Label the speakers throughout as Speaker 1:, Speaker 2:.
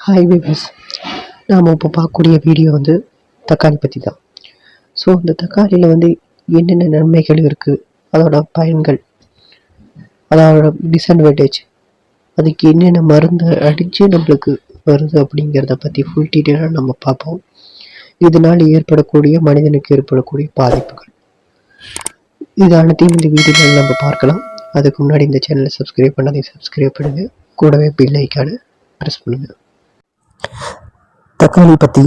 Speaker 1: Hi விவஸ் நாம் இப்போ பார்க்கக்கூடிய வீடியோ வந்து தக்காளி பற்றி தான் ஸோ இந்த தக்காளியில் வந்து என்னென்ன நன்மைகள் இருக்குது அதோட பயன்கள். அதோட டிஸ்அட்வான்டேஜ் அதுக்கு என்னென்ன மருந்து அடித்து நம்மளுக்கு வருது அப்படிங்கிறத பற்றி ஃபுல் டீட்டெயிலாக நம்ம பார்ப்போம். இதனால் ஏற்படக்கூடிய மனிதனுக்கு ஏற்படக்கூடிய பாதிப்புகள். இது அனைத்தையும் இந்த வீடியோவில் நம்ம பார்க்கலாம். அதுக்கு முன்னாடி இந்த சேனலை சப்ஸ்கிரைப் பண்ணாதே சப்ஸ்கிரைப் பண்ணுங்கள் கூடவே பில் ஐக்கானை ப்ரெஸ் பண்ணுங்கள் தக்காளி பற்றி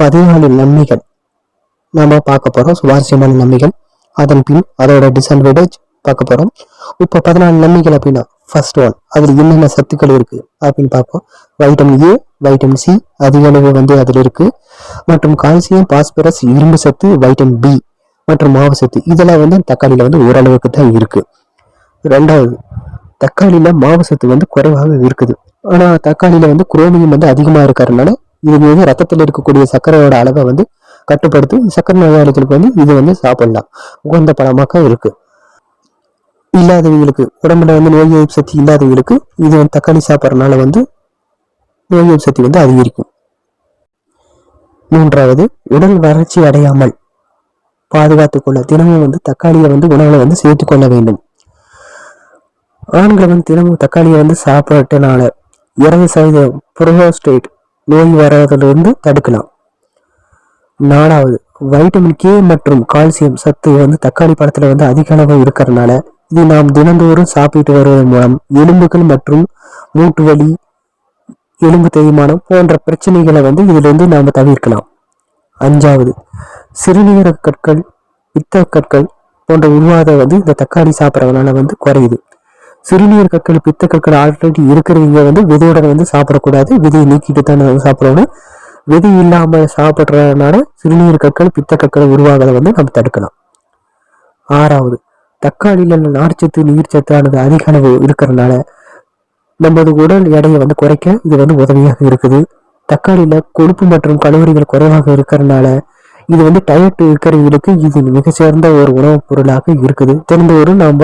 Speaker 1: பதினாலு நன்மைகள் நாம பார்க்க போகிறோம் சுவாரஸ்யமான நன்மைகள். அதன் பின் அதோட டிஸ்அட்வான்டேஜ் பார்க்க போகிறோம் இப்போ பதினாலு நன்மைகள் அப்படின்னா ஃபர்ஸ்ட் ஒன் அதில் என்னென்ன சத்துக்கள் இருக்கு அப்படின்னு பார்ப்போம். வைட்டமின் ஏ வைட்டமின் சி அதிக அளவு வந்து அதில் இருக்கு. மற்றும் கால்சியம் பாஸ்பரஸ் இரும்பு சத்து வைட்டமின் பி மற்றும் மாவு சத்து. இதெல்லாம் வந்து தக்காளியில் வந்து ஓரளவுக்கு தான் இருக்கு. ரெண்டாவது தக்காளியில மாவு சத்து வந்து குறைவாக இருக்குது. ஆனால் தக்காளியில் வந்து குரோமியம் வந்து அதிகமாக இருக்கிறதுனால இது வந்து ரத்தத்தில் இருக்கக்கூடிய சர்க்கரையோட அளவை வந்து கட்டுப்படுத்தி சர்க்கரை நோயாளிகளுக்கு வந்து இது வந்து சாப்பிடலாம். உகந்த பழமாக இருக்குது இல்லாதவங்களுக்கு உடம்புல வந்து நோய் எதிர்ப்பு சக்தி இல்லாதவங்களுக்கு இது வந்து தக்காளி சாப்பிட்றதுனால வந்து நோய் எதிர்ப்பு சக்தி வந்து அதிகரிக்கும். மூன்றாவது உடல் வறட்சி அடையாமல் பாதுகாத்துக்கொள்ள தினமும் வந்து தக்காளியை வந்து உணவுல வந்து சேர்த்து கொள்ள வேண்டும். ஆண்கள் வந்து தினமும் தக்காளியை வந்து சாப்பிட்டனால இருபது சதவீதம் புரோஸ்டேட் நோய் வராதிலிருந்து தடுக்கலாம். நாலாவது வைட்டமின் கே மற்றும் கால்சியம் சத்து வந்து தக்காளி பழத்தில் வந்து அதிக அளவு இருக்கிறதுனால இது நாம் தினந்தோறும் சாப்பிட்டு வருவதன் மூலம் எலும்புகள் மற்றும் மூட்டு வலி எலும்பு தேய்மானம் போன்ற பிரச்சனைகளை வந்து இதிலிருந்து நாம் தவிர்க்கலாம். அஞ்சாவது சிறுநீரக கற்கள் பித்த கற்கள் போன்ற உருவாத வந்து இந்த தக்காளி சாப்பிட்றதுனால வந்து குறையுது. சிறுநீர் கற்கள் பித்த கற்கள் ஆல்ரெடி இருக்கிறவங்க வந்து விதையுடன் வந்து சாப்பிடக்கூடாது. விதையை நீக்கிட்டு தான் நம்ம சாப்பிடணும். விதை இல்லாமல் சாப்பிட்றதுனால சிறுநீர் கற்கள் பித்த கற்கள் உருவாகிறத வந்து நம்ம தடுக்கலாம். ஆறாவது தக்காளியில் உள்ள நார்ச்சத்து நீர்ச்சத்தானது அதிக அளவு இருக்கிறதுனால நமது உடல் எடையை வந்து குறைக்க இது வந்து உதவியாக இருக்குது. தக்காளியில் கொழுப்பு மற்றும் கலோரிகள் குறைவாக இருக்கிறதுனால இது வந்து டயட் இருக்கிறவங்களுக்கு இது மிக சிறந்த ஒரு உணவுப் பொருளாக இருக்குது. தினந்தோறும் நாம்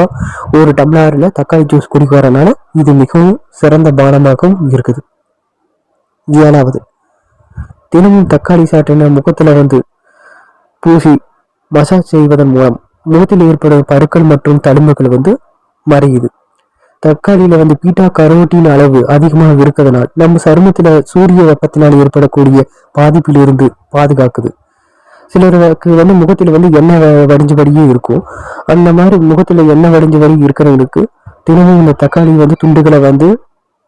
Speaker 1: ஒரு டம்ளாரில் தக்காளி ஜூஸ் குடிக்கிறதுனால இது மிகவும் சிறந்த பானமாகவும் இருக்குது. ஏழாவது தினமும் தக்காளி சாற்றின முகத்தில் வந்து பூசி மசாஜ் செய்வதன் மூலம் முகத்தில் ஏற்படும் பருக்கள் மற்றும் தழும்புகள் வந்து மறையுது. தக்காளியில வந்து பீட்டா கரோட்டின் அளவு அதிகமாக இருக்கிறதுனால் நம்ம சருமத்துல சூரிய வெப்பத்தினால் ஏற்படக்கூடிய பாதிப்பிலிருந்து பாதுகாக்குது. சிலருக்கு வந்து முகத்தில் வந்து எண்ணெய் வ- வடிஞ்சபடியே இருக்கும். அந்த மாதிரி முகத்தில் எண்ணெய் வடிஞ்சபடி இருக்கிறவங்களுக்கு தினமும் இந்த தக்காளி வந்து துண்டுகளை வந்து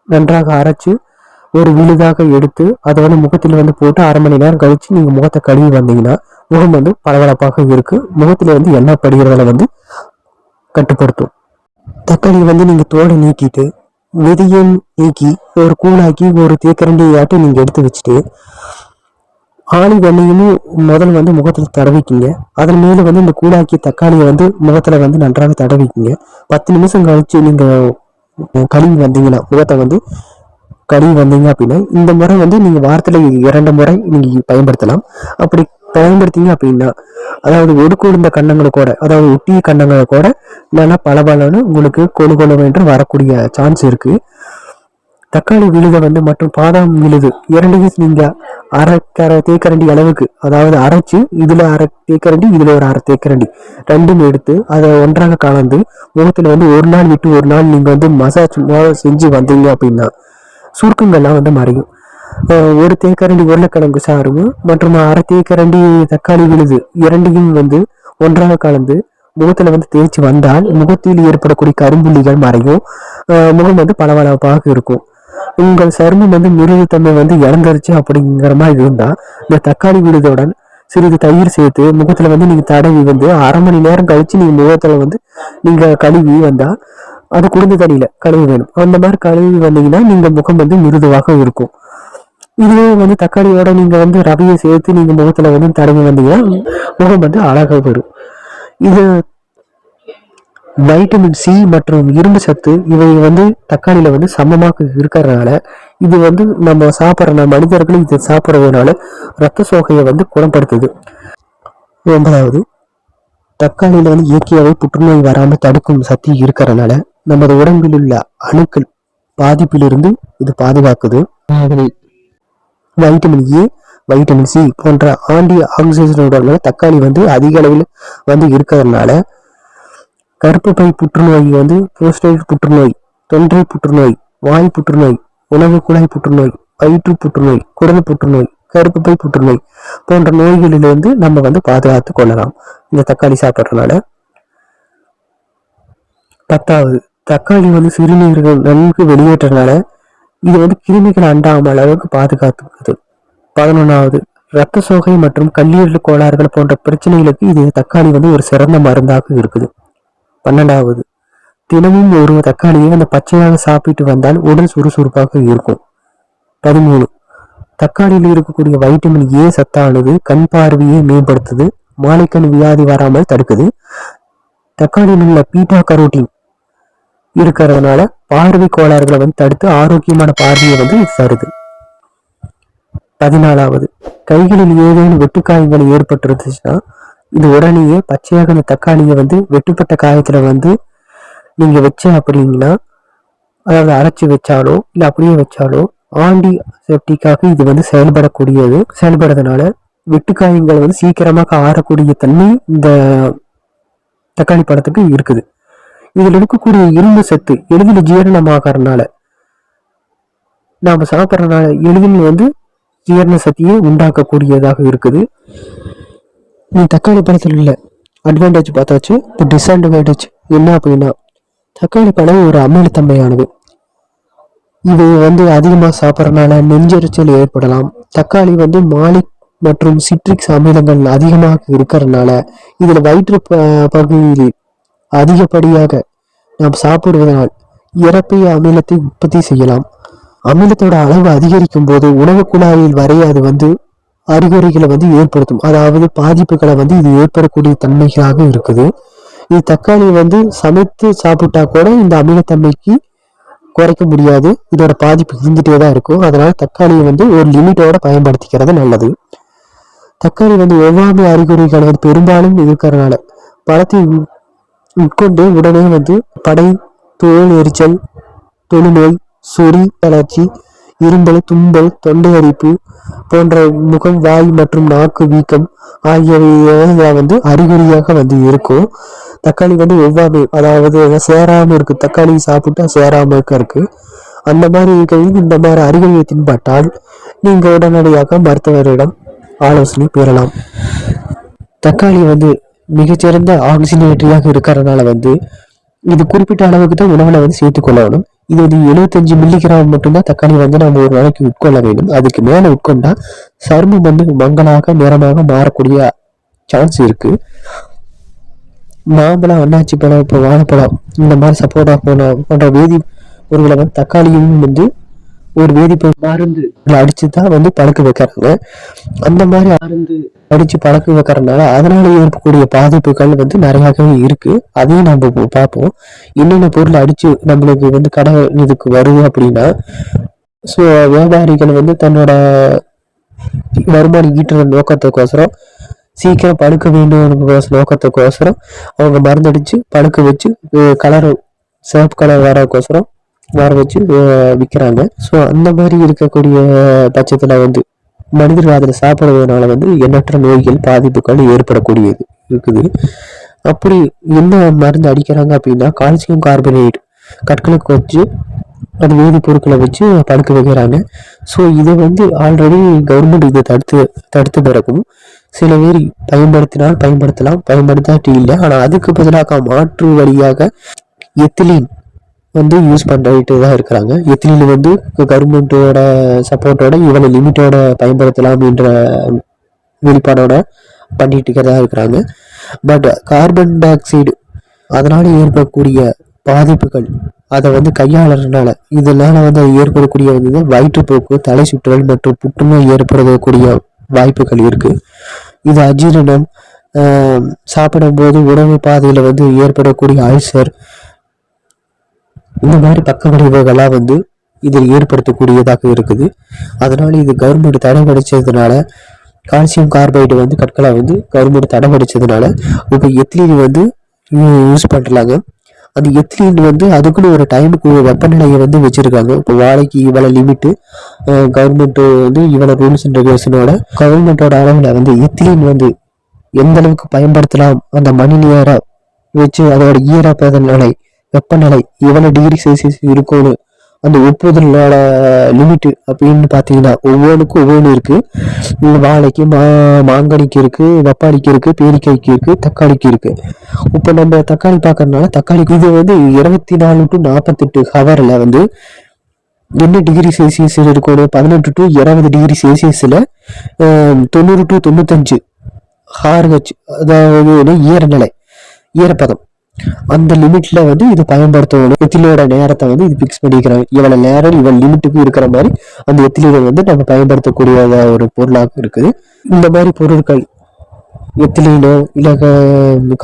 Speaker 1: நன்றாக அரைச்சு ஒரு விழுதாக எடுத்து அதை வந்து முகத்தில் வந்து போட்டு அரை மணி நேரம் கழித்து நீங்கள் முகத்தை கழுவி வந்தீங்கன்னா முகம் வந்து பளபளப்பாக இருக்குது முகத்தில் வந்து எண்ணெய் படுகிறதால வந்து கட்டுப்படுத்தும். தக்காளி வந்து நீங்கள் தோலை நீக்கிட்டு விதையும் நீக்கி ஒரு கூழாக்கி ஒரு தேக்கரண்டி ஆட்டி நீங்கள் எடுத்து வச்சுட்டு ஆணி வெண்ணையும் முதல்ல வந்து முகத்தில் தடவிக்குங்க. அதன் மேல வந்து இந்த கூழாக்கி தக்காளியை வந்து முகத்துல வந்து நன்றாக தடவிக்குங்க. பத்து நிமிஷம் கழிச்சு நீங்க கழுவி வந்தீங்கன்னா முகத்தை வந்து கழுவி வந்தீங்க அப்படின்னா இந்த முறை வந்து நீங்க வாரத்துல இரண்டு முறை நீங்க பயன்படுத்தலாம். அப்படி பயன்படுத்தீங்க அப்படின்னா அதாவது ஒடுக்குழுந்த கண்ணங்களை கூட அதாவது ஒட்டிய கண்ணங்களை கூட நல்லா பளபளன்னு உங்களுக்கு கொழு என்று வரக்கூடிய சான்ஸ் இருக்கு. தக்காளி விழுத வந்து மற்றும் பாதாம் விழுது. இரண்டையும் நீங்க அரை தேக்கரண்டி அளவுக்கு அதாவது அரைச்சு இதுல அரை தேக்கரண்டி இதுல ஒரு அரை தேக்கரண்டி ரெண்டும் எடுத்து அதை ஒன்றாக கலந்து முகத்துல வந்து ஒரு நாள் விட்டு ஒரு நாள் நீங்க வந்து மசாஜ் செஞ்சு வந்தீங்க அப்படின்னா சுருக்கங்கள்லாம் வந்து மறையும். ஒரு தேக்கரண்டி உருளைக்கிழங்கு சாரும் மற்றும் அரை தேக்கரண்டி தக்காளி விழுது. இரண்டையும் வந்து ஒன்றாக கலந்து முகத்துல வந்து தேய்ச்சி வந்தால் முகத்தில் ஏற்படக்கூடிய கரும்புள்ளிகள் மறையும். முகம் வந்து பளபளப்பாக இருக்கும். உங்கள் சருமம் வந்து மிருதுத்தன்மை வந்து இறந்துருச்சு அப்படிங்கிற மாதிரி இருந்தால் இந்த தக்காளி விழுதுடன் சிறிது தயிர் சேர்த்து முகத்துல வந்து நீங்க தடவி வந்து அரை மணி நேரம் கழிச்சு நீங்கள் முகத்துல வந்து நீங்க கழுவி வந்தால் அது குடிந்த தண்ணியில் கழுவி வேணும். அந்த மாதிரி கழுவி வந்தீங்கன்னா நீங்க முகம் வந்து மிருதுவாக இருக்கும். இதுவே வந்து தக்காளியோட நீங்க வந்து ரவையை சேர்த்து நீங்க முகத்துல வந்து தடவி வந்தீங்கன்னா முகம் வந்து அழகாக வரும். இது வைட்டமின் சி மற்றும் இரும்பு சத்து இவை வந்து தக்காளியில வந்து சமமாக இருக்கிறதுனால இது வந்து நம்ம சாப்பிட்ற மனிதர்கள் இது சாப்பிட்றதுனால ரத்த சோகையை வந்து குணப்படுத்துது. ஒன்பதாவது தக்காளியில வந்து இயற்கையாகவே புற்றுநோய் வராமல் தடுக்கும் சக்தி இருக்கிறதுனால நமது உடம்பில் உள்ள அணுக்கள் பாதிப்பிலிருந்து இது பாதுகாக்குது. வைட்டமின் ஏ வைட்டமின் சி போன்ற ஆன்டி ஆக்சிஜனுடைய தக்காளி வந்து அதிக அளவில் வந்து இருக்கிறதுனால கருப்பு பை புற்றுநோய் வந்து புரோஸ்டேட் புற்றுநோய் தொண்டை புற்றுநோய் வாய் புற்றுநோய் உணவு குழாய் புற்றுநோய் வயிற்று புற்றுநோய் குடல் புற்றுநோய் கருப்பு பை புற்றுநோய் போன்ற நோய்களிலிருந்து நம்ம வந்து பாதுகாத்து கொள்ளலாம். இந்த தக்காளி சாப்பிட்றதுனால. பத்தாவது தக்காளி வந்து சிறுநீர்கள் நன்கு வெளியேற்றனால இது வந்து கிருமிகள் அண்டாமல் அளவுக்கு பாதுகாத்துக்குது. பதினொன்றாவது இரத்த சோகை மற்றும் கல்லீரல் கோளாறுகள் போன்ற பிரச்சனைகளுக்கு இது தக்காளி வந்து ஒரு சிறந்த மருந்தாக இருக்குது. பன்னெண்டாவது. தினமும் ஒரு தக்காளியை அந்த பச்சையாக சாப்பிட்டு வந்தால் உடல் சுறுசுறுப்பாக இருக்கும். பதிமூணு. தக்காளியில் இருக்கக்கூடிய வைட்டமின் ஏ சத்தானது கண் பார்வையை மேம்படுத்துது மாலைக்கண் வியாதி வராமல் தடுக்குது. தக்காளியில் உள்ள பீட்டா கரோட்டின் இருக்கிறதுனால பார்வை கோளாறுகளை வந்து தடுத்து ஆரோக்கியமான பார்வையை வந்து இது தருது. பதினாலாவது. கைகளில் ஏதேனும் வெட்டுக்காயங்கள் ஏற்பட்டிருந்துச்சுன்னா இது உடனேயே பச்சையாக அந்த தக்காளியை வந்து வெட்டுப்பட்ட காயத்துல வந்து நீங்க வச்ச அப்படிங்கன்னா அதாவது அரைச்சி வச்சாலோ இல்லை அப்படியே வச்சாலோ ஆண்டி செப்டிக்காக இது வந்து செயல்படக்கூடியது. செயல்படுறதுனால வெட்டுக்காயங்கள் வந்து சீக்கிரமாக ஆறக்கூடிய தன்மை இந்த தக்காளி பழத்துக்கு இருக்குது. இதில் இருக்கக்கூடிய இரும்பு சத்து எளிதில் ஜீரணமாகறதுனால நாம் சாப்பிட்றதுனால எளிதில் வந்து ஜீரண சக்தியை உண்டாக்கக்கூடியதாக இருக்குது. தக்காளி பழத்தில் இல்லை. அட்வான்டேஜ் பார்த்தாச்சு. இப்போ டிஸ்அட்வான்டேஜ் என்ன அப்படின்னா தக்காளி பழம் ஒரு அமிலத்தன்மையானது இது வந்து அதிகமாக சாப்பிட்றதுனால நெஞ்செரிச்சல் ஏற்படலாம். தக்காளி வந்து மாலிக் மற்றும் சிட்ரிக்ஸ் அமிலங்கள் அதிகமாக இருக்கிறதுனால இதில் வயிற்று ப- பகுதியில் அதிகப்படியாக நாம் சாப்பிடுவதனால் இறப்பிய அமிலத்தை உற்பத்தி செய்யலாம். அமிலத்தோட அளவு அதிகரிக்கும் போது உணவு குழாயில் வரைய அது வந்து அறிகுறிகளை வந்து ஏற்படுத்தும். அதாவது பாதிப்புகளை வந்து இது ஏற்படக்கூடிய தன்மைகளாக இருக்குது. இது தக்காளி வந்து சமைத்து சாப்பிட்டா கூட இந்த அமிலத்தன்மைக்கு குறைக்க முடியாது. இதோட பாதிப்பு இருந்துகிட்டே தான் இருக்கும். அதனால தக்காளியை வந்து ஒரு லிமிட்டோட பயன்படுத்திக்கிறது நல்லது. தக்காளி வந்து ஒவ்வாமை அறிகுறிகள் வந்து பெரும்பாலும் இருக்கிறதுனால பழத்தை உட்- உட்கொண்டு உடனே வந்து படை தோல் எரிச்சல் தொழுநோய் சொறி தளர்ச்சி இரும்பல் தும்பல் தொண்டை அரிப்பு போன்ற முகம் வாய் மற்றும் நாக்கு வீக்கம் ஆகியவை வந்து அறிகுறியாக வந்து இருக்கும். தக்காளி வந்து ஒவ்வாமை அதாவது சேராமல் இருக்கு. தக்காளி சாப்பிட்டா சேராமல் இருக்க இருக்கு. அந்த மாதிரி இந்த மாதிரி அறிகுறியை தின்பட்டால் நீங்கள் உடனடியாக மருத்துவரிடம் ஆலோசனை பெறலாம். தக்காளி வந்து மிகச்சிறந்த ஆக்சிஜனேட்டரியாக இருக்கிறதுனால வந்து இது குறிப்பிட்ட அளவுக்கு தான் உணவுல வந்து சேர்த்துக் கொள்ளணும். இது வந்து எழுபத்தஞ்சு மில்லிகிராம் மட்டும்தான் தக்காளி வந்து நம்ம ஒரு நாளைக்கு உட்கொள்ள வேண்டும். அதுக்கு மேலே உட்கொண்டா சருமம் வந்து மங்கலாக நிறமாக மாறக்கூடிய சான்ஸ் இருக்கு. மாம்பழம் அண்ணாச்சி பழம் இப்போ வாழைப்பழம் இந்த மாதிரி சப்போட்டா போன போன்ற வேதி பொருட்களை வந்து தக்காளியும் வந்து ஒரு வேதிப்பொருள் மருந்து அடிச்சு தான் வந்து பழக்க வைக்கிறாங்க. அந்த மாதிரி மருந்து படிச்சு பழக்க வைக்கிறதுனால அதனால ஏற்படக்கூடிய பாதிப்புகள் வந்து நிறையாவே இருக்கு. அதையும் நம்ம பார்ப்போம். என்னென்ன பொருள் அடிச்சு நம்மளுக்கு வந்து கடை இதுக்கு வருது அப்படின்னா ஸோ வியாபாரிகள் வந்து தன்னோட வருமானம் ஈட்டுற நோக்கத்துக்கோசரம் சீக்கிரம் பழுக்க வேண்டும் நோக்கத்துக்கோசரம் அவங்க மருந்தடிச்சு பழுக்க வச்சு கலர் சிவப்பு கலர் வரக்கோசரம் வர வச்சு விற்கிறாங்க ஸோ அந்த மாதிரி இருக்கக்கூடிய பட்சத்தில் வந்து மனிதர்கள் அதில் சாப்பிடுவதனால வந்து எண்ணற்ற நோய்கள் பாதிப்புகள் ஏற்படக்கூடியது இருக்குது. அப்படி என்ன மருந்து அடிக்கிறாங்க அப்படின்னா கால்சியம் கார்பனேட் கற்களுக்கு வச்சு அது வேதிப்பொருட்களை வச்சு படுக்க வைக்கிறாங்க. ஸோ இதை வந்து ஆல்ரெடி கவர்மெண்ட் இதை தடுத்து தடுத்து பிறக்கும் சில பேர் பயன்படுத்தினால் பயன்படுத்தலாம் பயன்படுத்தாட்டி இல்லை. ஆனால் அதுக்கு பதிலாக மாற்று வழியாக எத்திலின் வந்து யூஸ் பண்ணிட்டு தான் இருக்கிறாங்க. எத்திலீன் வந்து கவர்மெண்ட்டோட சப்போர்ட்டோட இவ்வளோ லிமிட்டோட பயன்படுத்தலாம் அப்படின்ற வெளிப்பாடோட பண்ணிட்டு இருக்கிறதா இருக்கிறாங்க. பட் கார்பன் டை ஆக்சைடு அதனால் ஏற்படக்கூடிய பாதிப்புகள் அதை வந்து கையாளறதுனால இதனால வந்து ஏற்படக்கூடிய வந்து வயிற்றுப்போக்கு தலை சுற்றல் மற்றும் புற்றுநோய் ஏற்படக்கூடிய வாய்ப்புகள் இருக்குது இது அஜீரணம் சாப்பிடும்போது உணவு பாதையில் வந்து ஏற்படக்கூடிய அல்சர் இந்த மாதிரி பக்க விளைவுகள்லாம் வந்து இதில் ஏற்படுத்தக்கூடியதாக இருக்குது. அதனால இது கவர்மெண்ட் தடைபடிச்சதுனால கால்சியம் கார்பைடு வந்து கற்களை வந்து கவர்மெண்ட் தடைபடிச்சதுனால இப்போ எத்திலீன் வந்து யூஸ் பண்ணுறாங்க அந்த எத்திலீன் வந்து அதுக்குன்னு ஒரு டைமுக்கு ஒரு வெப்பநிலையை வந்து வச்சுருக்காங்க. இப்போ வாழைக்கு இவ்வளோ லிமிட்டு கவர்மெண்ட்டு வந்து இவ்வளோ ரூல்ஸ் அண்ட் ரெகுலேஷனோட கவர்மெண்டோட அளவில் வந்து எத்திலீன் வந்து எந்த அளவுக்கு பயன்படுத்தலாம் அந்த மணி நேரம் வச்சு அதோட ஈரப்பத நிலை வெப்பநிலை எவ்வளோ டிகிரி செல்சியஸ் இருக்கும்னு அந்த ஒப்புதலோட லிமிட் அப்படின்னு பார்த்தீங்கன்னா ஒவ்வொன்றுக்கும் ஒவ்வொன்று இருக்குது இந்த வாழைக்கு மா மாங்கனிக்கு இருக்குது பப்பாளிக்கு இருக்குது பேரிக்காய்க்கு இருக்குது தக்காளிக்கு இருக்குது இப்போ நம்ம தக்காளி பார்க்கறதுனால தக்காளிக்கு இது வந்து இருபத்தி நாலு டு நாற்பத்தெட்டு ஹவரில் வந்து என்ன டிகிரி செல்சியஸ் இருக்கணும் பதினெட்டு டு இருபது டிகிரி செல்சியஸில் தொண்ணூறு டு தொண்ணூத்தஞ்சு ஹார்ஹெச் அதாவது ஈரநிலை ஈரப்பதம் அந்த லிமிட்ல வந்து இது பயன்படுத்தணும். எத்திலோட நேரத்தை வந்து இது பிக்ஸ் பண்ணிக்கிறாங்க இவ்வளவு நேரம் இவ்வளவு லிமிட்டுக்கு இருக்கிற மாதிரி அந்த எத்திலீனை வந்து நம்ம பயன்படுத்தக்கூடிய ஒரு பொருளாக இருக்குது. இந்த மாதிரி பொருட்கள் எத்திலீனோ இல்லை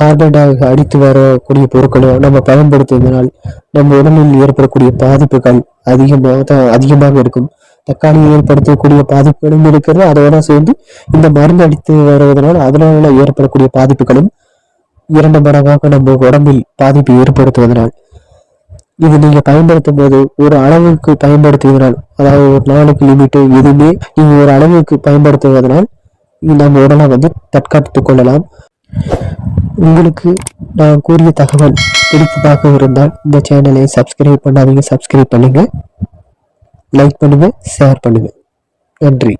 Speaker 1: கார்பன் டை அடித்து வரக்கூடிய பொருட்களோ நம்ம பயன்படுத்துவதனால் நம்ம உடலில் ஏற்படக்கூடிய பாதிப்புகள் அதிகமாக தான் அதிகமாக இருக்கும். தக்காளி ஏற்படுத்தக்கூடிய பாதிப்புகளும் இருக்கிறது. அதோட சேர்ந்து இந்த மருந்து அடித்து வருவதனால் அதனால ஏற்படக்கூடிய பாதிப்புகளும் இரண்டு மடங்காக நம்ம உடம்பில் பாதிப்பு ஏற்படுத்துவதனால். இது நீங்க பயன்படுத்தும் போது ஒரு அளவுக்கு பயன்படுத்துவதனால் அதாவது ஒரு நாளுக்கு லிமிட்டு எதுவுமே நீங்க ஒரு அளவுக்கு பயன்படுத்துவதனால் நம்ம உடலை வந்து தற்காத்துக் கொள்ளலாம். உங்களுக்கு நான் கூறிய தகவல் பிடித்ததாக இருந்தால் இந்த சேனலை சப்ஸ்கிரைப் பண்ணாதீங்க சப்ஸ்கிரைப் பண்ணுங்க. லைக் பண்ணுங்க ஷேர் பண்ணுங்க. நன்றி.